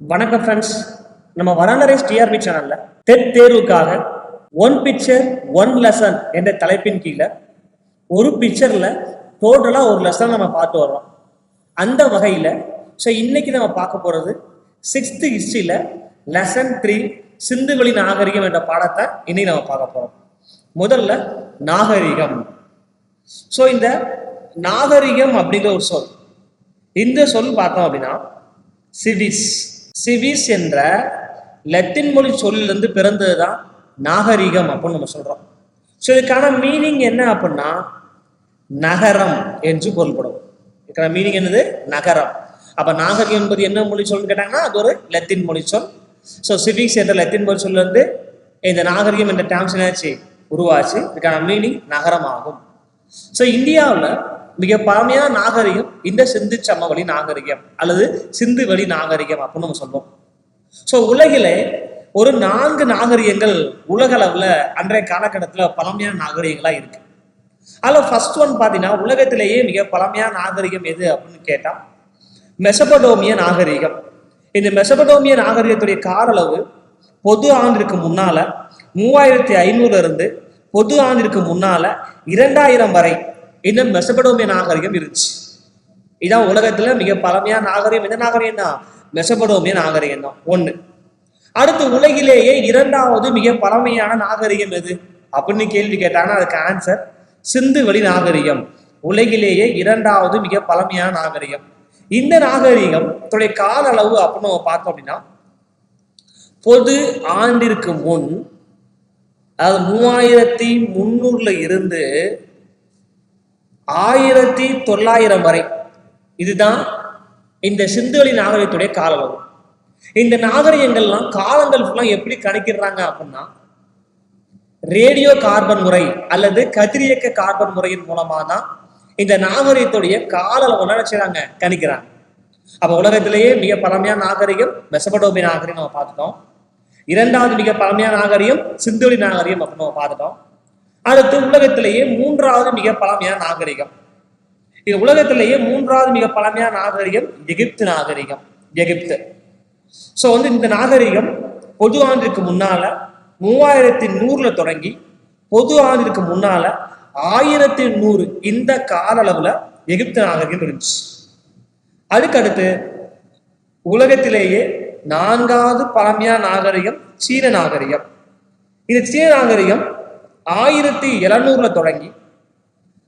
வணக்கம் ஃப்ரெண்ட்ஸ் நம்ம வராண்டரைஸ் டிஆர்பி சேனல்ல டெட் தேர்வுக்காக ஒன் பிக்சர் ஒன் லெசன் என்ற தலைப்பின் கீழே ஒரு பிக்சர்ல டோட்டலா ஒரு லெசன் நம்ம பார்த்து வர்றோம் அந்த வகையில ஸோ இன்னைக்கு நம்ம பார்க்க போறது சிக்ஸ்த் ஹிஸ்டரியில லெசன் த்ரீ சிந்துவெளி நாகரிகம் என்ற பாடத்தை இன்னைக்கு நம்ம பார்க்க போறோம். முதல்ல நாகரிகம். ஸோ இந்த நாகரிகம் அப்படிங்கிற ஒரு சொல் இந்த சொல் பார்த்தோம் அப்படின்னா சிவிஸ் சிவிஸ் என்ற லத்தின் மொழி சொல்லிலிருந்து பிறந்தது தான் நாகரிகம் அப்படின்னு நம்ம சொல்றோம். ஸோ இதுக்கான மீனிங் என்ன அப்படின்னா நகரம் என்று பொருள்படும். இதுக்கான மீனிங் என்னது? நகரம். அப்ப நாகரிகம் என்பது என்ன மொழி சொல்னு கேட்டாங்கன்னா அது ஒரு லத்தின் மொழி சொல். ஸோ சிவிக்ஸ் என்ற லத்தின் மொழி சொல்லிருந்து இந்த நாகரிகம் என்ற டேம்ஸ் என்னாச்சு? உருவாச்சு. இதுக்கான மீனிங் நகரம் ஆகும் ஸோ இந்தியாவில் மிக பழமையான நாகரிகம் இந்த சிந்து சமவெளி நாகரிகம் அல்லது சிந்து வெளி நாகரிகம் அப்படின்னு நம்ம சொல்றோம். ஸோ உலகிலே ஒரு நான்கு நாகரிகங்கள் உலக அளவில் அன்றைய காலகட்டத்தில் பழமையான நாகரிகங்களாக இருக்கு. அதில் ஃபர்ஸ்ட் ஒன் பார்த்தீங்கன்னா உலகத்திலேயே மிக பழமையான நாகரிகம் எது அப்படின்னு கேட்டால் மெசபடோமிய நாகரிகம். இந்த மெசபடோமிய நாகரிகத்துடைய கால அளவு பொது ஆண்டிற்கு முன்னால மூவாயிரத்தி ஐநூறுல இருந்து பொது ஆண்டிற்கு முன்னால இரண்டாயிரம் வரை இன்னும் மெசபடோமிய நாகரிகம் இருந்துச்சு. இதான் உலகத்துல மிக பழமையான நாகரிகம். எந்த நாகரிகம் தான் மெசபடோமிய நாகரிகம் தான் ஒண்ணு. அடுத்து உலகிலேயே இரண்டாவது மிக பழமையான நாகரிகம் எது? அப்படின்னு கேள்வி கேட்டாங்கன்னா அதுக்கு ஆன்சர் சிந்து வெளி நாகரிகம். உலகிலேயே இரண்டாவது மிக பழமையான நாகரிகம். இந்த நாகரிகம் தன்னுடைய கால அளவு அப்படின்னு நம்ம பார்த்தோம் அப்படின்னா பொது ஆண்டிற்கு முன் அதாவது மூவாயிரத்தி முன்னூறுல இருந்து ஆயிரத்தி தொள்ளாயிரம் வரை. இதுதான் இந்த சிந்துவெளி நாகரிகத்துடைய காலம் இந்த நாகரிகங்கள்லாம் காலங்கள் ஃபுல்லாக எப்படி கணக்கிடுறாங்க அப்படின்னா ரேடியோ கார்பன் முறை அல்லது கதிரியக்க கார்பன் முறையின் மூலமாக தான் இந்த நாகரிகத்துடைய கால அளவு என்ன கணிக்கிறாங்க. அப்போ உலகத்திலேயே மிக பழமையான நாகரிகம் மெசபடோமி நாகரிகம் நம்ம பார்த்துட்டோம். இரண்டாவது மிக பழமையான நாகரிகம் சிந்துவெளி நாகரிகம் அப்படின்னு நம்ம பார்த்துட்டோம். அடுத்து உலகத்திலேயே மூன்றாவது மிக பழமையான நாகரிகம். இது உலகத்திலேயே மூன்றாவது மிக பழமையான நாகரிகம் எகிப்து நாகரிகம். எகிப்து. ஸோ வந்து இந்த நாகரிகம் பொது ஆண்டிற்கு முன்னால மூவாயிரத்தி நூறுல தொடங்கி பொது ஆண்டிற்கு முன்னால ஆயிரத்தி நூறு இந்த கால அளவுல எகிப்து நாகரிகம் இருந்துச்சு. அதுக்கடுத்து உலகத்திலேயே நான்காவது பழமையான நாகரிகம் சீன நாகரிகம். இந்த சீன நாகரிகம் ஆயிரத்தி எழுநூறுல தொடங்கி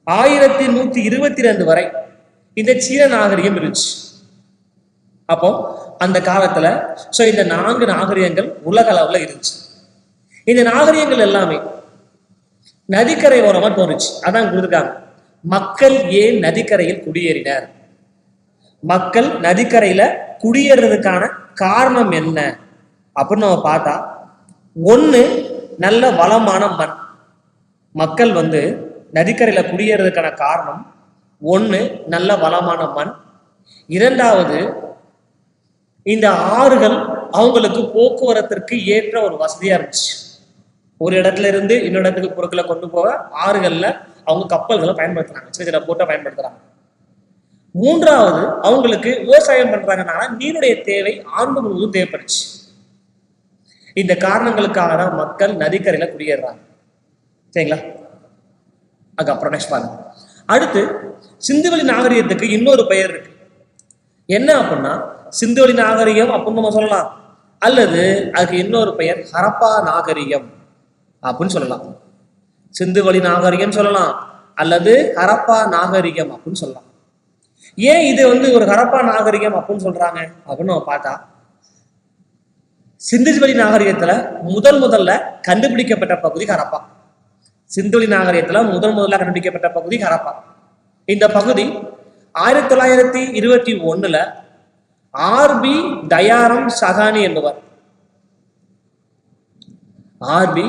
ஆயிரத்தி நூத்தி இருபத்தி ரெண்டு வரை இந்த சீன நாகரிகம் இருந்துச்சு. அப்போ அந்த காலத்துல சோ இந்த நான்கு நாகரிகங்கள் உலக அளவுல இருந்துச்சு. இந்த நாகரிகங்கள் எல்லாமே நதிக்கரை ஓரமா தோணுச்சு அதான் கொடுத்துருக்காங்க. மக்கள் ஏன் நதிக்கரையில் குடியேறினர்? மக்கள் நதிக்கரையில குடியேறதுக்கான காரணம் என்ன? அப்படின்னு நம்ம பார்த்தா ஒன்று நல்ல வளமான மண். மக்கள் வந்து நதிக்கரையில் குடியேறதுக்கான காரணம் ஒன்று நல்ல வளமான மண். இரண்டாவது இந்த ஆறுகள் அவங்களுக்கு போக்குவரத்திற்கு ஏற்ற ஒரு வசதியாக இருந்துச்சு. ஒரு இடத்துல இருந்து இன்னொரு இடத்துக்கு பொருட்களை கொண்டு போக ஆறுகளில் அவங்க கப்பல்களை பயன்படுத்துறாங்க சின்ன சின்ன போட்டை பயன்படுத்துறாங்க. மூன்றாவது அவங்களுக்கு விவசாயம் பண்றாங்கனால நீருடைய தேவை ஆண்டு முழுவதும் தேவைப்படுச்சு. இந்த காரணங்களுக்காக தான் மக்கள் நதிக்கரையில குடியேறாங்க. சரிங்களா அதுக்கப்புறம் நெக்ஸ்ட் பாருங்க. அடுத்து சிந்துவெளி நாகரிகத்துக்கு இன்னொரு பெயர் இருக்கு. என்ன அப்படின்னா சிந்துவெளி நாகரிகம் அப்படின்னு நம்ம சொல்லலாம். அல்லது அதுக்கு இன்னொரு பெயர் ஹரப்பா நாகரிகம் அப்படின்னு சொல்லலாம். சிந்துவெளி நாகரிகம் சொல்லலாம். அல்லது ஹரப்பா நாகரிகம் அப்படின்னு சொல்லலாம். ஏன் இது வந்து ஒரு ஹரப்பா நாகரிகம் அப்படின்னு சொல்றாங்க? அப்படின்னு நம்ம பார்த்தா சிந்துவெளி நாகரிகத்துல முதல் முதல்ல கண்டுபிடிக்கப்பட்ட பகுதி ஹரப்பா. சிந்துவெளி நாகரிகத்தில் முதல் முதலாக கண்டுபிடிக்கப்பட்ட பகுதி ஹரப்பா. இந்த பகுதி ஆயிரத்தி தொள்ளாயிரத்தி இருபத்தி ஒண்ணுல ஆர்பி தயாரம் சகானி என்பவர். R P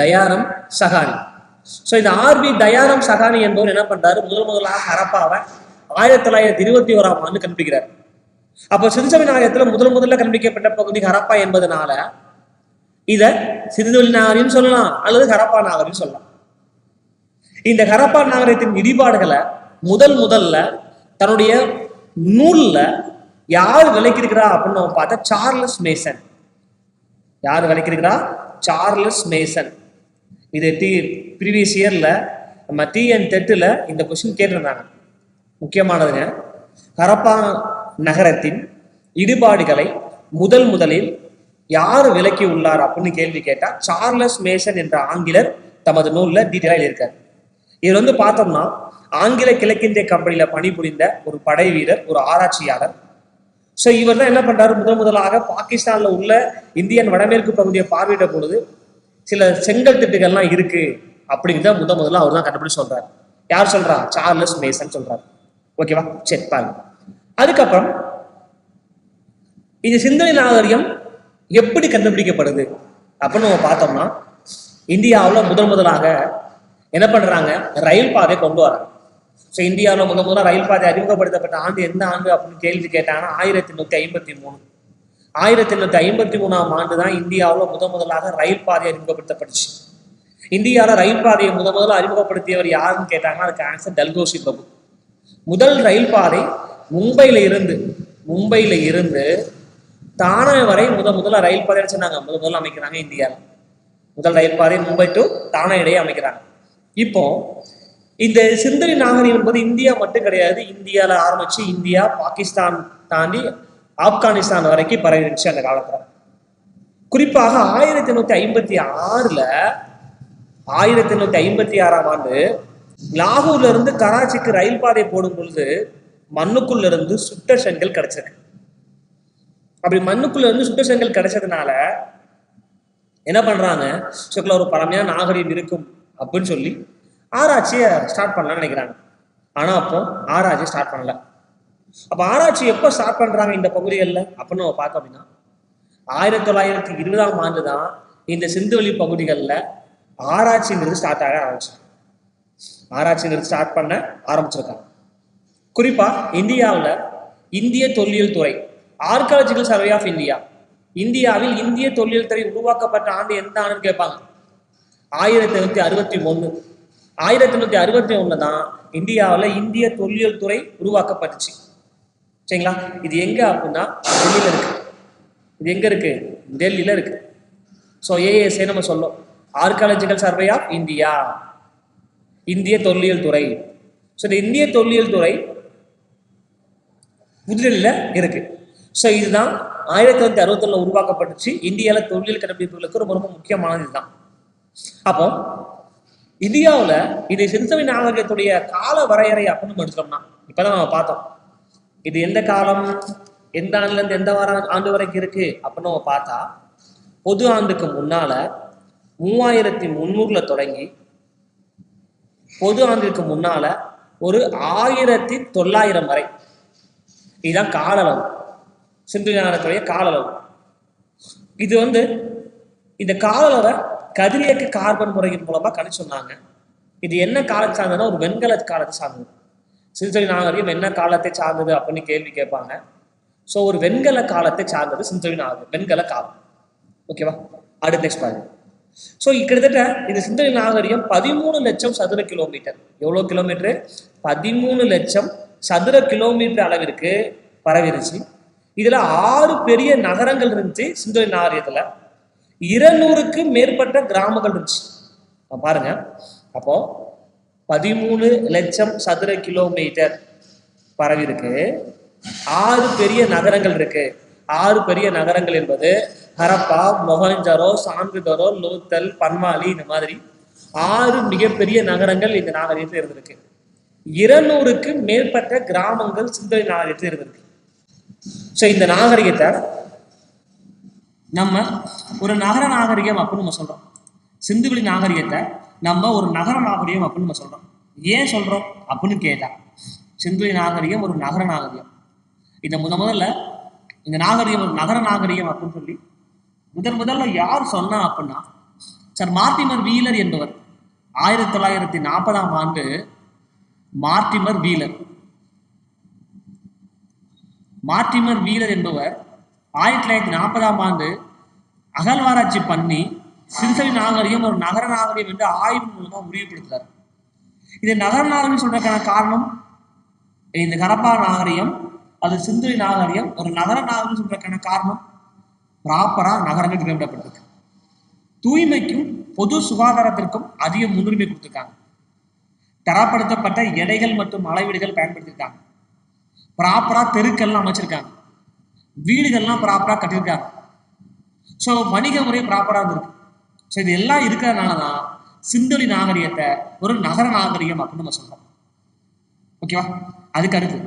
Dayaram Sahni. So இந்த ஆர்பி தயாரம் சகானி என்பவர் என்ன பண்றாரு? முதல் முதலாக ஹரப்பாவை ஆயிரத்தி தொள்ளாயிரத்தி இருபத்தி ஓராம் ஆண்டு கண்டுபிடிக்கிறார். அப்போ சிறுசபை நாகரத்துல முதல் முதல்ல கண்டுபிடிக்கப்பட்ட பகுதி ஹரப்பா என்பதனால இத சிறுதொழில் நாகரின்னு சொல்லலாம் அல்லது ஹரப்பா நாகரின்னு சொல்லலாம். இந்த ஹரப்பா நகரத்தின் இடிபாடுகளை முதல் முதல்ல தன்னுடைய நூல்ல யார் விளக்கியிருக்கிறா அப்படின்னு நம்ம பார்த்தா சார்லஸ் மேசன். யார் விளக்கியிருக்கிறா? Charles Masson. இது டி ப்ரீவியஸ் இயர்ல நம்ம டிஎன் தெட்டில் இந்த கொஸ்டின் கேட்டிருந்தாங்க. முக்கியமானதுங்க ஹரப்பா நகரத்தின் இடிபாடுகளை முதல் முதலில் யார் விலக்கி உள்ளார் அப்படின்னு கேள்வி கேட்டா சார்லஸ் மேசன் என்ற ஆங்கிலர் தமது நூல்ல டீட்டெயிலாக இருக்கார் இது வந்து பார்த்தோம்னா ஆங்கில கிழக்கிந்திய கம்பெனியில பணிபுரிந்த ஒரு படை வீரர் ஒரு ஆராய்ச்சியாளர். ஸோ இவர் தான் என்ன பண்றாரு? முதன் முதலாக பாகிஸ்தான்ல உள்ள இந்தியன் வடமேற்கு பகுதியை பார்வையிட்ட பொழுது சில செங்கல் திட்டுகள்லாம் இருக்கு அப்படிங்கிறத முத முதல்ல அவர் தான் கண்டுபிடி சொல்றாரு. யார் சொல்றா? சார்லஸ் மேசன் சொல்றாரு. ஓகேவா சரி பாருங்க அதுக்கப்புறம் இது சிந்தனை நாகரிகம் எப்படி கண்டுபிடிக்கப்படுது? அப்படின்னு நம்ம பார்த்தோம்னா இந்தியாவில் முதல் முதலாக என்ன பண்றாங்க? ரயில் பாதை கொண்டு வராங்க ஸோ இந்தியாவில் முதல் முதல்ல ரயில் பாதை அறிமுகப்படுத்தப்பட்ட ஆண்டு எந்த ஆண்டு அப்படின்னு கேள்வி கேட்டாங்கன்னா ஆயிரத்தி எண்ணூற்றி ஐம்பத்தி மூணு. ஆயிரத்தி எண்ணூத்தி ஐம்பத்தி மூணாம் ஆண்டு தான் இந்தியாவில் முத முதலாக ரயில் பாதை அறிமுகப்படுத்தப்பட்டுச்சு. இந்தியாவில் ரயில் பாதையை முத முதல்ல அறிமுகப்படுத்தியவர் யாருன்னு கேட்டாங்கன்னா அதுக்கு ஆன்சர் டல்கோசி பிரபு முதல் ரயில் பாதை மும்பையில இருந்து மும்பையில இருந்து தானே வரை முத முதல்ல ரயில் பாதை சொன்னாங்க. முத முதல்ல அமைக்கிறாங்க இந்தியாவில். முதல் ரயில் பாதை மும்பை டு தானே இடையே அமைக்கிறாங்க. இப்போ இந்த சிந்தனை நாகரிகம் என்பது இந்தியா மட்டும் கிடையாது இந்தியால ஆரம்பிச்சு இந்தியா பாகிஸ்தான் தாண்டி ஆப்கானிஸ்தான் வரைக்கும் பரவிருச்சு அந்த காலத்தில். குறிப்பாக ஆயிரத்தி எண்ணூத்தி ஐம்பத்தி ஆறுல ஆயிரத்தி எண்ணூத்தி ஐம்பத்தி ஆறாம் ஆண்டு லாகூர்ல இருந்து கராச்சிக்கு ரயில் பாதை போடும் பொழுது மண்ணுக்குள்ள இருந்து சுட்ட செங்கல் கிடைச்சது அப்படி மண்ணுக்குள்ள இருந்து சுட்ட செங்கல் கிடைச்சதுனால என்ன பண்றாங்க? சுக்ல ஒரு பழமையான நாகரிகம் இருக்கும். அப்படின்னு சொல்லி ஆராய்ச்சியை ஸ்டார்ட் பண்ணலாம்னு நினைக்கிறாங்க. ஆனால் அப்போ ஆராய்ச்சி ஸ்டார்ட் பண்ணல. அப்போ ஆராய்ச்சி எப்போ ஸ்டார்ட் பண்ணுறாங்க இந்த பகுதிகளில்? அப்படின்னு நம்ம பார்த்தோம் அப்படின்னா ஆயிரத்தி தொள்ளாயிரத்தி இருபதாம் ஆண்டு தான் இந்த சிந்துவெளி பகுதிகளில் ஆராய்ச்சிங்கிறது ஸ்டார்ட் ஆக ஆரம்பிச்சு ஆராய்ச்சிங்கிறது ஸ்டார்ட் பண்ண ஆரம்பிச்சிருக்காங்க. குறிப்பாக இந்தியாவில் இந்திய தொல்லியல் துறை ஆர்காலஜிக்கல் சர்வே ஆஃப் இந்தியா இந்தியாவில் இந்திய தொல்லியல் துறை உருவாக்கப்பட்ட ஆண்டு எந்த ஆண்டுன்னு கேட்பாங்க. ஆயிரத்தி எண்ணூத்தி அறுபத்தி ஒன்று ஆயிரத்தி எண்ணூத்தி அறுபத்தி ஒன்று தான் இந்தியாவில் இந்திய தொல்லியல் துறை உருவாக்கப்பட்டுச்சு. சரிங்களா? இது எங்கே அப்படின்னா டெல்லியில் இருக்கு. இது எங்கே இருக்கு? டெல்லியில் இருக்கு. ஸோ ஏஎஸ்ஏ நம்ம சொல்லும் ஆர்காலஜிக்கல் சர்வே ஆஃப் இந்தியா இந்திய தொல்லியல் துறை. ஸோ இந்த இந்திய தொல்லியல் துறை புதுடெல்லியில் இருக்கு. ஸோ இதுதான் ஆயிரத்தி தொள்ளாயிரத்தி அறுபத்தொன்னுல உருவாக்கப்பட்டுச்சு. இந்தியாவில் தொல்லியல் கண்டுபிடிப்புகளுக்கு ரொம்ப ரொம்ப முக்கியமானது இதுதான். அப்போ இந்தியாவில் இது சிறுசவி நாகரிகத்துடைய கால வரையறை அப்படின்னு நம்ம எடுத்தோம்னா இப்பதான் நம்ம பார்த்தோம். இது எந்த காலம் எந்த ஆண்டுல இருந்து எந்த வார ஆண்டு வரைக்கும் இருக்கு அப்படின்னு நம்ம பார்த்தா பொது ஆண்டுக்கு முன்னால மூவாயிரத்தி முந்நூறுல தொடங்கி பொது ஆண்டிற்கு முன்னால ஒரு ஆயிரத்தி தொள்ளாயிரம் வரை. இதுதான் காலளவு சிந்து ஞானத்துடைய காலளவு இது வந்து இந்த காலளவை கதிரியக்க கார்பன் முறையின் மூலமா கணிச்சு சொன்னாங்க. இது என்ன காலத்தை சார்ந்ததுன்னா ஒரு வெண்கல காலத்தை சார்ந்தது. சிந்துவெளி நாகரிகம் என்ன காலத்தை சார்ந்தது அப்படின்னு கேள்வி கேட்பாங்க. ஸோ ஒரு வெண்கல காலத்தை சார்ந்தது சிந்துவெளி நாகரிகம் வெண்கல காலம். ஓகேவா அடுத்த நெக்ஸ்ட் பாருங்க. ஸோ கிட்டத்தட்ட இந்த சிந்தனை நாகரிகம் பதிமூணு லட்சம் சதுர கிலோமீட்டர். எவ்வளோ கிலோமீட்டரு? பதிமூணு லட்சம் சதுர கிலோமீட்டர் அளவிற்கு பரவிருச்சு. இதில் ஆறு பெரிய நகரங்கள் இருந்துச்சு சிந்தனை நாகரிகத்தில். இருநூறுக்கு மேற்பட்ட கிராமங்கள் இருந்துச்சு. பாருங்க. அப்போ பதிமூணு லட்சம் சதுர கிலோமீட்டர் பரவி இருக்கு. ஆறு பெரிய நகரங்கள் இருக்கு. ஆறு பெரிய நகரங்கள் என்பது ஹரப்பா மொஹஞ்சரோ சான்றுதரோ லோத்தல் பன்மாலி இந்த மாதிரி ஆறு மிகப்பெரிய நகரங்கள் இந்த நாகரிகத்தில் இருந்திருக்கு. இருநூறுக்கு மேற்பட்ட கிராமங்கள் சிந்தனை நாகரிகத்தில் இருந்திருக்கு. ஸோ இந்த நாகரிகத்தை நம்ம ஒரு நகர நாகரிகம் அப்படின்னு நம்ம சொல்றோம். சிந்துவெளி நாகரிகத்தை நம்ம ஒரு நகர நாகரிகம் அப்படின்னு நம்ம சொல்றோம். ஏன் சொல்றோம்? அப்படின்னு கேட்டா சிந்துவெளி நாகரிகம் ஒரு நகர நாகரிகம். இந்த முத முதல்ல இந்த நாகரிகம் ஒரு நகர நாகரிகம் அப்படின்னு சொல்லி முதன் முதல்ல யார் சொன்னா அப்படின்னா சார் மார்டிமர் வீலர் என்பவர். ஆயிரத்தி தொள்ளாயிரத்தி நாற்பதாம் ஆண்டு மார்டிமர் வீலர். மார்டிமர் வீலர் என்பவர் ஆயிரத்தி தொள்ளாயிரத்தி நாற்பதாம் ஆண்டு அகழ்வாராய்ச்சி பண்ணி சிறுசவி நாகரிகம் ஒரு நகர நாகரிகம் என்று ஆய்வு மூலமாக உறுதிப்படுத்துறார் இது நகர நாகரிகம் சொல்றதுக்கான காரணம் இந்த கரப்பா நாகரிகம் அது சிந்துரி நாகரிகம் ஒரு நகர நாகரிகம் சொல்றதுக்கான காரணம் ப்ராப்பரா நகரங்கள் திட்டமிடப்பட்டிருக்கு. தூய்மைக்கும் பொது சுகாதாரத்திற்கும் அதிக முன்னுரிமை கொடுத்துருக்காங்க. தரப்படுத்தப்பட்ட எடைகள் மற்றும் அளவீடுகள் பயன்படுத்தியிருக்காங்க. ப்ராப்பரா தெருக்கள்லாம் அமைச்சிருக்காங்க. வீடுகள்லாம் ப்ராப்பரா கட்டியிருக்காங்க. ஸோ வணிக முறை ப்ராப்பராக இருந்திருக்கு. ஸோ இது எல்லாம் இருக்கிறதுனால தான் சிந்தொலி நாகரிகத்தை ஒரு நகர நாகரிகம் அப்படின்னு நம்ம சொல்றோம். ஓகேவா அதுக்கு அடுத்து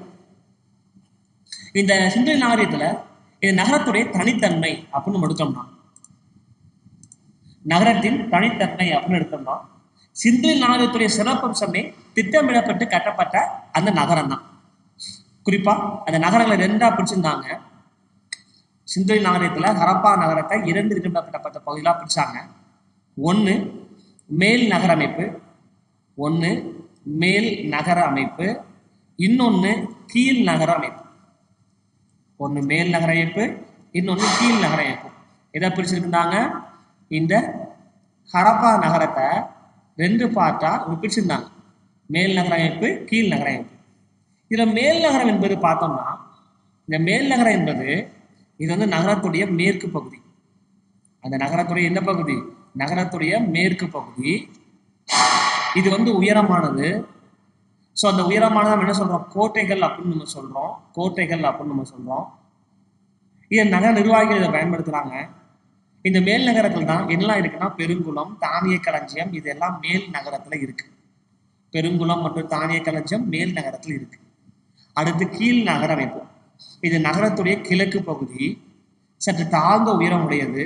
இந்த சிந்தொலி நாகரிகத்துல இது நகரத்துடைய தனித்தன்மை அப்படின்னு நம்ம எடுத்தோம்னா நகரத்தின் தனித்தன்மை அப்படின்னு எடுத்தோம்னா சிந்தொலி நாகரிகத்துடைய சிறப்பம்சமே திட்டமிடப்பட்டு கட்டப்பட்ட அந்த நகரம் தான் குறிப்பா அந்த நகரங்களை ரெண்டா பிடிச்சிருந்தாங்க சிந்தொலி நகரத்தில் ஹரப்பா நகரத்தை இரண்டு திட்டமிடப்பட்ட பகுதிகளாக பிரிச்சாங்க. ஒன்று மேல் நகர அமைப்பு ஒன்று மேல் நகர அமைப்பு இன்னொன்று கீழ் நகர அமைப்பு. ஒன்று மேல் நகர அமைப்பு இன்னொன்று கீழ் நகர அமைப்பு. எதை பிரிச்சிருந்தாங்க இந்த ஹரப்பா நகரத்தை ரெண்டு பார்ட்டா பிரிச்சிருந்தாங்க. மேல் நகர அமைப்பு கீழ் நகர அமைப்பு. இதில் மேல் நகரம் என்பது பார்த்தோம்னா இந்த மேல் நகரம் என்பது இது வந்து நகரத்துடைய மேற்கு பகுதி. அந்த நகரத்துடைய எந்த பகுதி? நகரத்துடைய மேற்கு பகுதி. இது வந்து உயரமானது. ஸோ அந்த உயரமானது நம்ம என்ன சொல்றோம்? கோட்டைகள் அப்படின்னு நம்ம சொல்றோம். கோட்டைகள் அப்படின்னு நம்ம சொல்றோம். இதை நகர நிர்வாகிகள் இதை பயன்படுத்துறாங்க. இந்த மேல் நகரத்தில் தான் என்னெல்லாம் இருக்குன்னா பெருங்குளம் தானிய களஞ்சியம் இதெல்லாம் மேல் நகரத்துல இருக்கு. பெருங்குளம் மற்றும் தானிய களஞ்சியம் மேல் நகரத்தில் இருக்கு. அடுத்து கீழ் நகரமைப்பு இது நகரத்துடைய கிழக்கு பகுதி. சற்று தாழ்ந்த உயரம் உடையது.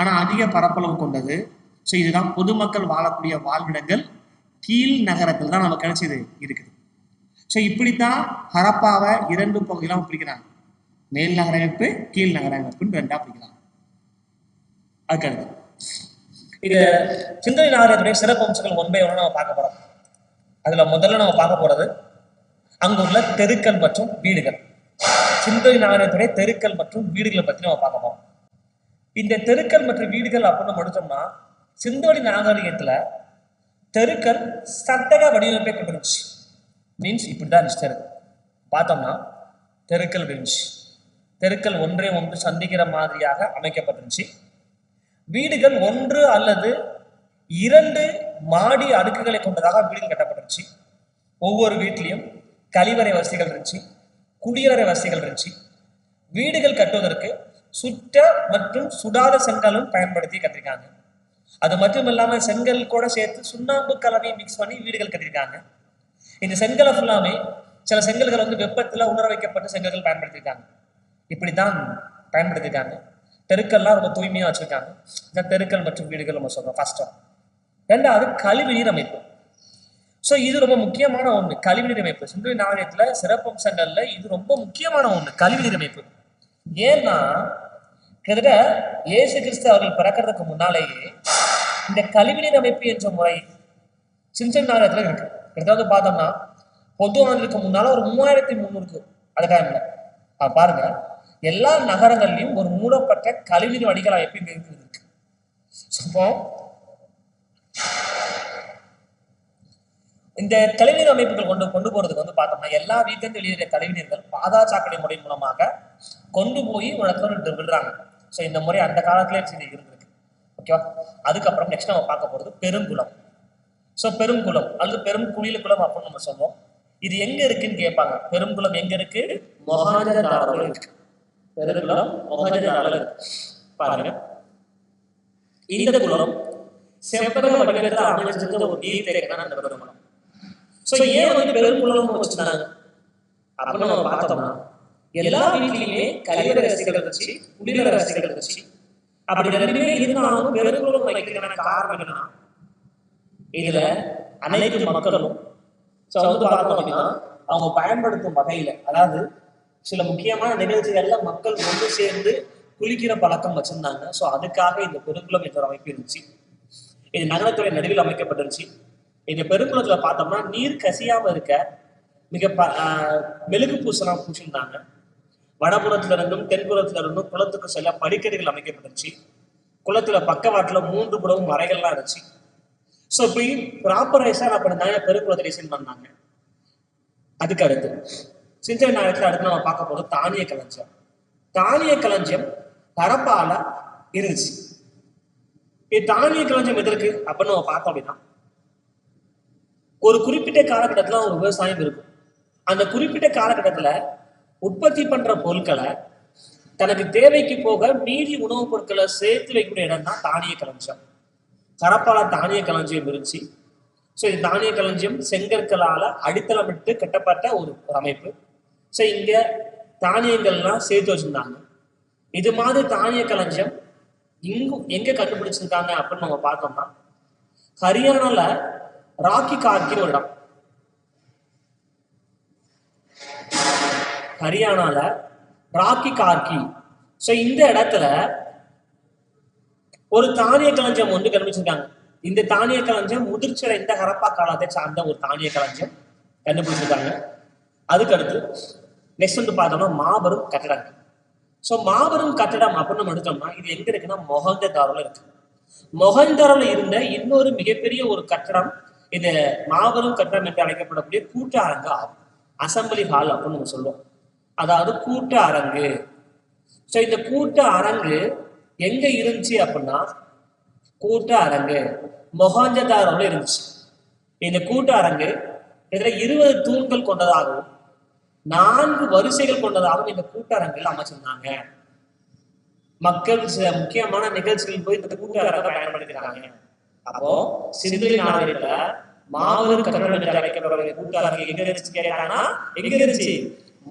ஆனால் அதிக பரப்பளவு கொண்டது. ஸோ இதுதான் பொதுமக்கள் வாழக்கூடிய வாழ்விடங்கள். கீழ் நகரத்தில் தான் நமக்கு கிடைச்சது இருக்குது. ஸோ இப்படித்தான் ஹரப்பாவை இரண்டு பகுதியெல்லாம் பிரிக்கிறாங்க. மேல் நகரமைப்பு கீழ் நகரமைப்புன்னு ரெண்டா பிரிக்கிறாங்க. அதுக்கடுத்து. இது சிந்தனை நகரத்துடைய சிறப்பு அம்சங்கள் ஒன்பை ஒன்று நம்ம பார்க்க போகிறோம் அதுல முதல்ல நம்ம பார்க்க போறது அங்குள்ள தெருக்கள் மற்றும் வீடுகள். சிந்தை நாகரிகத்துடைய தெருக்கள் மற்றும் வீடுகளை பற்றி நம்ம பார்க்க போறோம். இந்த தெருக்கள் மற்றும் வீடுகள் அப்படின்னு முடிச்சோம்னா சிந்தோடி நாகரிகத்துல தெருக்கள் சட்டக வடிவமைப்பை கொண்டிருந்துச்சு. மீன்ஸ் இப்படி தான் இருந்துச்சு தெரு. பார்த்தோம்னா தெருக்கள் இருந்துச்சு. தெருக்கள் ஒன்றே ஒன்று சந்திக்கிற மாதிரியாக அமைக்கப்பட்டிருந்துச்சு. வீடுகள் ஒன்று அல்லது இரண்டு மாடி அடுக்குகளை கொண்டதாக வீடுகள் கட்டப்பட்டிருந்துச்சு. ஒவ்வொரு வீட்லேயும் கழிவறை வசதிகள் இருந்துச்சு. குடியரறை வசதிகள் இருந்துச்சு. வீடுகள் கட்டுவதற்கு சுற்ற மற்றும் சுடாத செங்கலும் பயன்படுத்தி கட்டிருக்காங்க அது மட்டும் இல்லாமல் செங்கல் கூட சேர்த்து சுண்ணாம்பு கலவையை மிக்ஸ் பண்ணி வீடுகள் கட்டியிருக்காங்க. இந்த செங்கலை ஃபுல்லாமே சில செங்கல்கள் வந்து வெப்பத்தில் உணர வைக்கப்பட்ட செங்கல்கள் பயன்படுத்தியிருக்காங்க. இப்படித்தான் பயன்படுத்தியிருக்காங்க. தெருக்கள்லாம் ரொம்ப தூய்மையாக வச்சுருக்காங்க. இந்த தெருக்கள் மற்றும் வீடுகள் நம்ம சொல்கிறோம் ஃபஸ்ட்டாக ரெண்டாவது கழிவு நீர் அமைப்பு. ஸோ இது ரொம்ப முக்கியமான ஒண்ணு கல்வி நிரமைப்பு சிந்து நாணயத்தில் சிறப்பம்சங்களில் இது ரொம்ப முக்கியமான ஒண்ணு கழிவுநீர் அமைப்பு ஏன்னா கிட்டத்தட்ட இயேசு கிறிஸ்து அவர்கள் பிறக்கிறதுக்கு முன்னாலேயே இந்த கழிவுநீர் அமைப்பு என்ற முறை சின்சன் நாணயத்தில் இருக்கு. கிட்டத்தட்ட பார்த்தோம்னா பொது ஆண்டுக்கு முன்னால ஒரு மூவாயிரத்தி முந்நூறுக்கு அந்த டைம்ல பாருங்க. எல்லா நகரங்கள்லயும் ஒரு மூடப்பட்ட கழிவுநீர் வடிகால் அமைப்பு இருக்கு அப்போ இந்த கழிவுநீர் அமைப்புகள் கொண்டு கொண்டு போறதுக்கு வந்து பார்த்தோம்னா எல்லா வீட்டிலிருந்து வெளியேற கழிவுநீர்கள் பாதா சாக்கடை முறை மூலமாக கொண்டு போய் ஒரு இடத்துல விடுறாங்க. ஸோ இந்த முறை அந்த காலத்திலே சரி இருந்திருக்கு. ஓகேவா அதுக்கப்புறம் நெக்ஸ்ட் நம்ம பார்க்க போறது பெருங்குளம். ஸோ பெருங்குளம் அல்லது பெரும் குளியல் அப்படின்னு நம்ம சொல்லுவோம். இது எங்க இருக்குன்னு கேட்பாங்க. பெருங்குளம் எங்க இருக்கு? மொஹாஜதாரோல இருக்கு. பெருங்குளம் மொஹாஜதாரோல இருக்கு. பாருங்க. இந்த குளம் செவ்வக வடிவத்தில் அமைஞ்சிருந்த ஒரு நீர்த்தேக்கம் தான் அந்த பெருங்குளம். ஸோ ஏன் வந்து பெருங்குளம் வச்சிருந்தாங்க அப்படின்னு நம்ம பார்த்தோம்னா எல்லா வீட்லயுமே கழிவறை வசதிகள் இருந்துச்சு குடிநீர் வசதிகள் இருந்துச்சு அப்படி ரெண்டுமே இருந்தாலும் பெருங்குளம் வைக்கிறதுக்கான காரணம் என்னன்னா இதுல அனைத்து மக்களும் ஸோ வந்து பார்த்தோம் அப்படின்னா அவங்க பயன்படுத்தும் வகையில அதாவது சில முக்கியமான நிகழ்ச்சிகள்ல மக்கள் ஒன்று சேர்ந்து குளிக்கிற பழக்கம் வச்சிருந்தாங்க. ஸோ அதுக்காக இந்த பெருங்குளம் என்ற அமைப்பு இருந்துச்சு. இது நகரத்துறை நடுவில் அமைக்கப்பட்டிருந்துச்சு. இந்த பெருங்குளத்துல பார்த்தோம்னா நீர் கசியாம இருக்க மிக ப- ஆஹ் மெழுகு பூசலாம் பூசியிருந்தாங்க. வடபுறத்துல இருந்தும் தென்புறத்துல இருந்தும் குளத்துக்கு செல்ல படிக்கட்டுகள் அமைக்கப்பட்டுருச்சு. குளத்துல பக்கவாட்டுல மூன்று புறவும் மறைகள்லாம் இருந்துச்சு. ஸோ இப்படி ப்ராப்பரைஸா அப்படி தாங்க பெருக்குளத்தை டிசைன் பண்ணாங்க. அதுக்கு அடுத்து சிந்தனை நாயகத்துல அடுத்து நம்ம பார்க்க போறது தானிய களஞ்சியம். தானிய களஞ்சியம் பரப்பால இருந்துச்சு. இது தானிய களஞ்சியம் எதற்கு? அப்படின்னு நம்ம பார்த்தோம் அப்படின்னா ஒரு குறிப்பிட்ட காலகட்டத்தில் ஒரு விவசாயம் இருக்கும். அந்த குறிப்பிட்ட காலகட்டத்தில் உற்பத்தி பண்ற பொருட்களை தனக்கு தேவைக்கு போக மீதி உணவுப் பொருட்களை சேர்த்து வைக்கக்கூடிய இடம் தான் தானிய களஞ்சியம் கரப்பால தானிய களஞ்சியம் இருந்துச்சு. ஸோ இந்த தானிய களஞ்சியம் செங்கற்களால் அடித்தளமிட்டு கட்டப்பட்ட ஒரு ஒரு அமைப்பு. ஸோ இங்கே தானியங்கள்லாம் சேர்த்து வச்சுருந்தாங்க. இது மாதிரி தானிய களஞ்சியம் இங்கும் எங்கே கண்டுபிடிச்சிருக்காங்க அப்படின்னு நம்ம பார்த்தோம்னா ஹரியானால ராக்கி கார்கின்னு ஒரு இடம். ஹரியானால ராக்கி கார்கி ஸோ இந்த இடத்துல ஒரு தானிய களஞ்சம் ஒன்று கண்டுபிடிச்சிருக்காங்க. இந்த தானிய களஞ்சம் முதிர்ச்சியடை இந்த ஹரப்பா காலத்தை சார்ந்த ஒரு தானிய களஞ்சம் கண்டுபிடிச்சிருக்காங்க. அதுக்கு அடுத்து நெக்ஸ்ட் வந்து பார்த்தோம்னா மாபெரும் கட்டடங்கள் ஸோ மாபெரும் கட்டடம் அப்படின்னு நம்ம எடுத்தோம்னா இது எங்க இருக்குன்னா மொஹந்ததாரோல இருக்கு. மொஹந்தரோல இருந்த இன்னொரு மிகப்பெரிய ஒரு கட்டடம் இது மாபெரும் கட்டடம் என்று அழைக்கப்படக்கூடிய கூட்ட அரங்கு ஆகும். அசம்பிளி ஹால் அப்படின்னு நம்ம சொல்லுவோம் அதாவது கூட்ட அரங்கு. ஸோ இந்த கூட்ட அரங்கு எங்க இருந்துச்சு அப்படின்னா கூட்ட அரங்கு மொஹாஞ்சதாரோல இருந்துச்சு. இந்த கூட்ட அரங்கு இதுல இருபது தூண்கள் கொண்டதாகவும் நான்கு வரிசைகள் கொண்டதாகவும் இந்த கூட்டரங்கில் அமைச்சிருந்தாங்க. மக்கள் சில முக்கியமான நிகழ்ச்சிகள் போய் இந்த கூட்டரங்க பயன்படுத்துகிறாங்க அப்போ சிந்திரி நாடுகள்ல மாபெரும் கட்டணம் என்று அழைக்கப்படக்கூடிய கூட்டாளர்கள் எங்க இருந்துச்சு கேட்டாங்கன்னா எங்க இருந்துச்சு?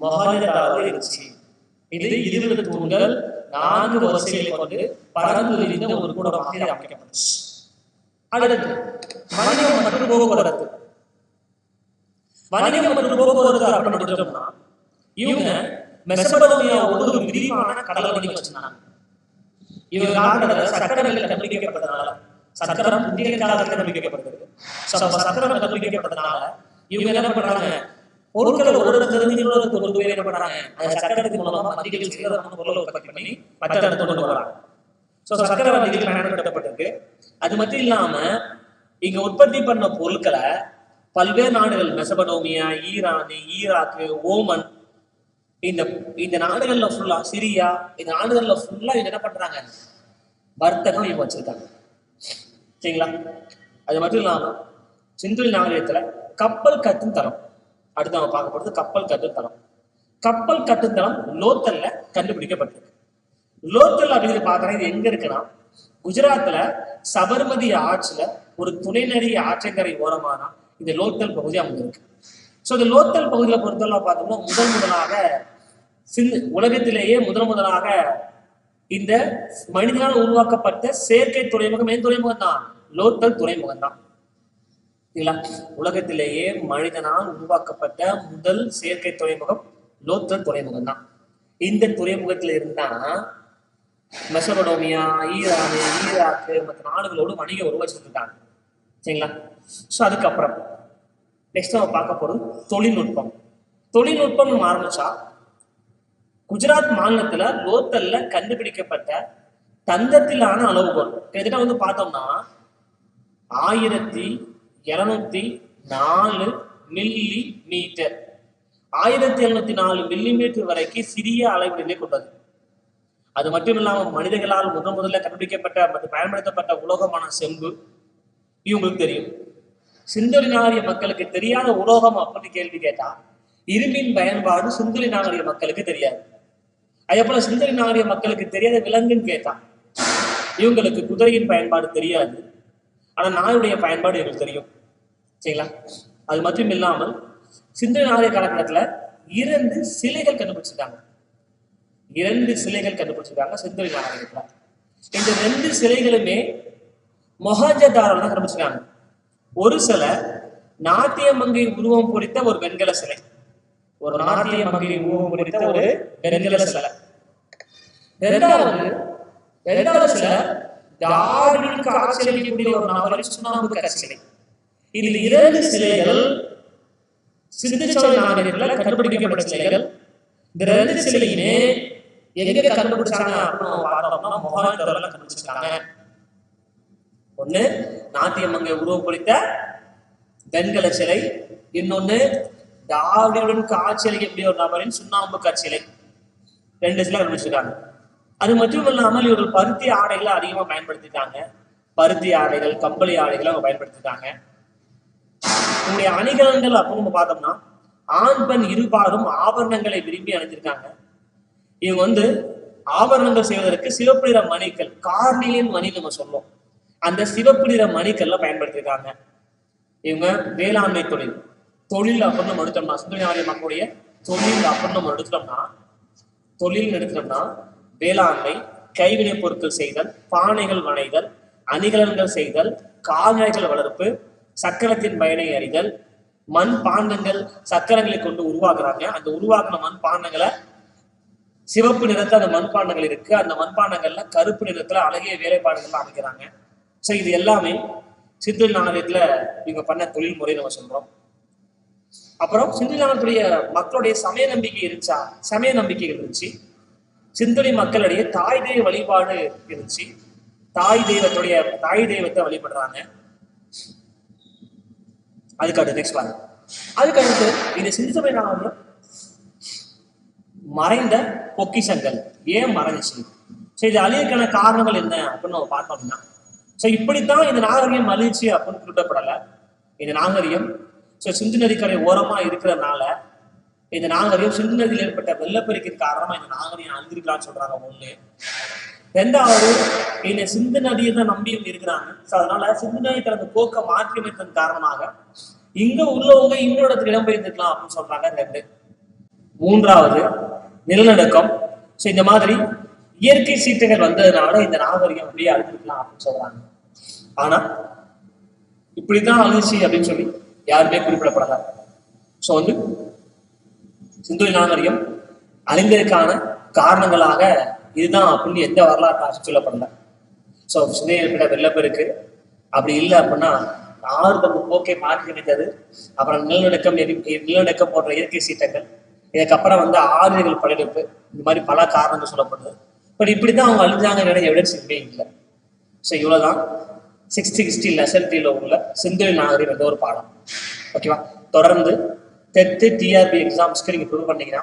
மொஹாஞ்சதாரோல இருந்துச்சு. இது இருபது தூண்கள் நான்கு வரிசைகளை கொண்டு பறந்து விரிந்த ஒரு கூடமாக இது அமைக்கப்பட்டுச்சு. அடுத்து வணிகம் மற்றும் போக்குவரத்து. வணிகம் மற்றும் போக்குவரத்து அப்படின்னா இவங்க மெசபடோமியா ஒரு விரிவான கடல் வணிகம் வச்சிருந்தாங்க. இவங்க காலத்துல கண்டுபிடிக்கப்பட்டதுனால. சக்கரம் இந்திய காலத்துல கண்டுபிடிக்கப்படுது So, அப்ப சக்கரம் கண்டுபிடிக்கப்பட்டதுனால இவங்க என்ன பண்றாங்க? பொருட்களை ஒரு இடத்துல இருந்து இன்னொரு இடத்துக்கு கொண்டு போய் என்ன பண்றாங்க? அந்த சக்கரத்தின் மூலமா மதிகள் சில்லறமான பொருளை உற்பத்தி பண்ணி மற்ற இடத்துல கொண்டு வராங்க ஸோ சக்கர வண்டிகள் பயன்படுத்தப்பட்டிருக்கு. அது மட்டும் இல்லாம இங்க உற்பத்தி பண்ண பொருட்களை பல்வேறு நாடுகள் மெசபடோமியா ஈரான் ஈராக்கு ஓமன் இந்த இந்த நாடுகள்ல ஃபுல்லா சிரியா இந்த நாடுகள்ல ஃபுல்லா இவங்க என்ன பண்றாங்க? வர்த்தகம் இவங்க வச்சிருக்காங்க. சரிங்களா? அது மட்டும் இல்லாம சிந்து நாகரிகத்தில் கப்பல் கட்டும் தரம் அடுத்து நம்ம பார்க்க போகிறது கப்பல் கட்டும் தரம் கப்பல் கட்டும் தரம் லோத்தல்ல கண்டுபிடிக்கப்பட்டிருக்கு. லோத்தல் அப்படிங்கிறது பாக்குறேன் இது எங்க இருக்குன்னா குஜராத்ல சபர்மதி ஆற்றுல ஒரு துணைநதி ஆற்றங்கரை ஓரமானா இந்த லோத்தல் பகுதி அமைஞ்சிருக்கு. ஸோ இந்த லோத்தல் பகுதியில பொறுத்தவரை பார்த்தோம்னா முதல் முதலாக சிந்து உலகத்திலேயே முதல் முதலாக இந்த மனிதனால் உருவாக்கப்பட்ட செயற்கை துறைமுகம் ஏன் துறைமுகம் தான்? லோத்தல் துறைமுகம் தான். சரிங்களா உலகத்திலேயே மனிதனால் உருவாக்கப்பட்ட முதல் செயற்கை துறைமுகம் லோத்தல் துறைமுகம் தான். இந்த துறைமுகத்துல இருந்தா மெசபடோமியா ஈரானு ஈராக்கு மற்ற நாடுகளோடு வணிக உருவாச்சிருக்காங்க சரிங்களா? ஸோ அதுக்கப்புறம். நெக்ஸ்ட் நம்ம பார்க்க போறது தொழில்நுட்பம். தொழில்நுட்பம் நம்ம ஆரம்பிச்சா குஜராத் மாநிலத்துல லோத்தல்ல கண்டுபிடிக்கப்பட்ட தந்தத்திலான அளவுகோல். கிட்டத்தட்ட வந்து பார்த்தோம்னா ஆயிரத்தி இருநூத்தி நாலு மில்லி மீட்டர் ஆயிரத்தி எழுநூத்தி நாலு மில்லி மீட்டர் வரைக்கும் சிறிய அளவிலே கொண்டது. அது மட்டும் இல்லாம மனிதர்களால் முதன் முதல்ல கண்டுபிடிக்கப்பட்ட மற்றும் பயன்படுத்தப்பட்ட உலோகமான செம்பு இவங்களுக்கு தெரியும். சிந்தொலி நாகரிக மக்களுக்கு தெரியாத உலோகம் அப்படின்னு கேள்வி கேட்டா இரும்பின் பயன்பாடு சிந்தொலி நாகரிக மக்களுக்கு தெரியாது. அதே போல சுந்தரி நாகரிய மக்களுக்கு தெரியாத விலங்குன்னு கேட்டான். இவங்களுக்கு குதிரையின் பயன்பாடு தெரியாது. ஆனா நாயுடைய பயன்பாடு எங்களுக்கு தெரியும். சரிங்களா? அது மட்டும் இல்லாமல் சிந்தனை நாகரிய காலகட்டத்துல இரண்டு சிலைகள் கண்டுபிடிச்சிருக்காங்க. இரண்டு சிலைகள் கண்டுபிடிச்சிருக்காங்க சிந்தனை நாகரிகத்துல இந்த ரெண்டு சிலைகளுமே மொஹாஜதாரோல தான் கண்டுபிடிச்சிருக்காங்க. ஒரு சிலை நாட்டிய மங்கை உருவம் பொறித்த ஒரு வெண்கல சிலை. ஒரு நாட்டிய மங்கை உருவம் பொறித்த ஒரு வெண்கல சிலை. இரண்டாவது இரண்டாவது சிலை தார்மீக ஒரு நபரின் சுண்ணாம்பு கற்சிலை சிலை இதில் இரண்டு சிலைகள் சிந்துச்சோழ நாகரிகத்துல கண்டுபிடிக்கப்பட்ட சிலைகள். இந்த ரெண்டு சிலையுமே எங்க கண்டுபிடிச்சாங்க அப்படின்னு நம்ம பார்த்தோம்னா மொஹாஜதாரோல கண்டுபிடிச்சிருக்காங்க. ஒண்ணு நாட்டியம்மங்கை உருவப்படுத்த வெண்கல சிலை. இன்னொன்னு தாவடியுடன் காட்சியளிக்கக்கூடிய ஒரு நபரின் சுண்ணாம்பு காட்சியலை ரெண்டு சில கண்டுபிடிச்சிருக்காங்க. அது மட்டும் இல்லாமல் இவர்கள் பருத்தி ஆடைகளை அதிகமாக பயன்படுத்திட்டாங்க. பருத்தி ஆடைகள் கம்பளி ஆடைகளை அவங்க பயன்படுத்திட்டாங்க. உங்களுடைய அணிகலன்கள் அப்படின்னு நம்ம பார்த்தோம்னா ஆண் பெண் இருபாரும் ஆபரணங்களை விரும்பி அணிஞ்சிருக்காங்க. இவங்க வந்து ஆபரணங்கள் செய்வதற்கு சிவப்பு நிற மணிக்கள் கார்னிலியன் மணி நம்ம சொல்லுவோம் அந்த சிவப்பு நிற மணிக்கல்ல பயன்படுத்தியிருக்காங்க இவங்க வேளாண்மை தொழில். தொழில் அப்படின்னு நம்ம எடுத்தோம்னா சுந்தரநாரிய மக்களுடைய தொழில் அப்படின்னு நம்ம எடுத்தோம்னா தொழில் எடுத்தோம்னா வேளாண்மை கைவினைப் பொருட்கள் செய்தல் பானைகள் வணைதல் அணிகலன்கள் செய்தல் கால்நடைகள் வளர்ப்பு சக்கரத்தின் பயனை அறிதல் மண் பாண்டங்கள் சக்கரங்களை கொண்டு உருவாக்குறாங்க. அந்த உருவாக்குன மண் பாண்டங்களை சிவப்பு நிறத்துல அந்த மண்பாண்டங்கள் இருக்கு. அந்த மண்பாண்டங்கள்ல கருப்பு நிறத்துல அழகிய வேலைப்பாடுகள்லாம் அமைக்கிறாங்க. ஸோ இது எல்லாமே சிந்து நாணயத்துல இவங்க பண்ண தொழில் முறை நம்ம சொல்றோம். அப்புறம் சிந்து நாணயத்துடைய மக்களுடைய சமய நம்பிக்கை இருந்துச்சா? சமய நம்பிக்கைகள் இருந்துச்சு. சிந்தனை மக்களுடைய தாய் தெய்வ வழிபாடு இருந்துச்சு. தாய் தெய்வத்துடைய தாய் தெய்வத்தை வழிபடுறாங்க. அதுக்கு அடுத்து நெக்ஸ்ட் பாருங்க. அதுக்கு அடுத்து இந்த சிந்து சமய நாகரிகம் மறைந்த பொக்கிஷங்கள். ஏன் மறைஞ்சிச்சு? சரி இது அழியக்கான காரணங்கள் என்ன அப்படின்னு நம்ம பார்த்தோம் அப்படின்னா ஸோ இப்படித்தான் இந்த நாகரிகம் அழிச்சு அப்படின்னு குறிப்பிடப்படலை. இந்த நாகரிகம் ஸோ சிந்து நதிக்கரை ஓரமா இருக்கிறதுனால இந்த நாகரிகம் சிந்து நதியில் ஏற்பட்ட வெள்ளப்பெருக்கின் காரணமா இந்த நாகரிகம் அழிஞ்சிருக்கலாம்னு சொல்றாங்க ஒண்ணு ரெண்டாவது இந்த சிந்து நதியை தான் நம்பி இருக்கிறாங்க. ஸோ அதனால சிந்து நதி தனது போக்க மாற்றியமைத்ததன் காரணமாக இங்க உள்ளவங்க இன்னொரு இடத்துக்கு இடம்பெயர்ந்துக்கலாம் அப்படின்னு சொல்றாங்க ரெண்டு. மூன்றாவது நிலநடுக்கம். ஸோ இந்த மாதிரி இயற்கை சீற்றங்கள் வந்ததுனால இந்த நாகரிகம் அப்படியே அழிஞ்சிருக்கலாம் அப்படின்னு சொல்றாங்க. ஆனா இப்படித்தான் அழிச்சு அப்படின்னு சொல்லி யாருமே குறிப்பிடப்படல. ஸோ வந்து சிந்து நாகரிகம் அழிந்ததற்கான காரணங்களாக இதுதான் அப்படின்னு எந்த வரலாற்று சொல்லப்படல. ஸோ சிந்தை வெள்ளப்பெருக்கு அப்படி இல்லை அப்படின்னா ஆறு தம் போக்கை மாற்றி அமைத்தது. அப்புறம் நிலநடுக்கம் எரி- நிலநடுக்கம் போன்ற இயற்கை சீற்றங்கள். இதுக்கப்புறம் வந்து ஆறுகள் படையெடுப்பு. இந்த மாதிரி பல காரணங்கள் சொல்லப்படுது. பட் இப்படி தான் அவங்க அழிஞ்சாங்க எவிடன்ஸ் எதுவுமே இல்லை. ஸோ இவ்வளோதான் சிக்ஸ்டி சிக்ஸ்டி லெசன் த்ரீல உள்ள சிந்து நாகரிகம் என்ற ஒரு பாடம். ஓகேவா தொடர்ந்து டெத்து டிஆர்பி எக்ஸாம்ஸ்க்கு நீங்கள் ப்ரிப்பேர் பண்ணீங்கன்னா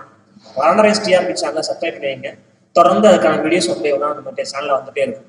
வரணரைஸ் டிஆர்பி சேனலை சப்ஸ்கிரைப் பண்ணி வைங்க தொடர்ந்து அதுக்கான வீடியோஸ் வந்து எவ்வளோ நம்ம சேனலில் வந்துகிட்டே இருக்கும்.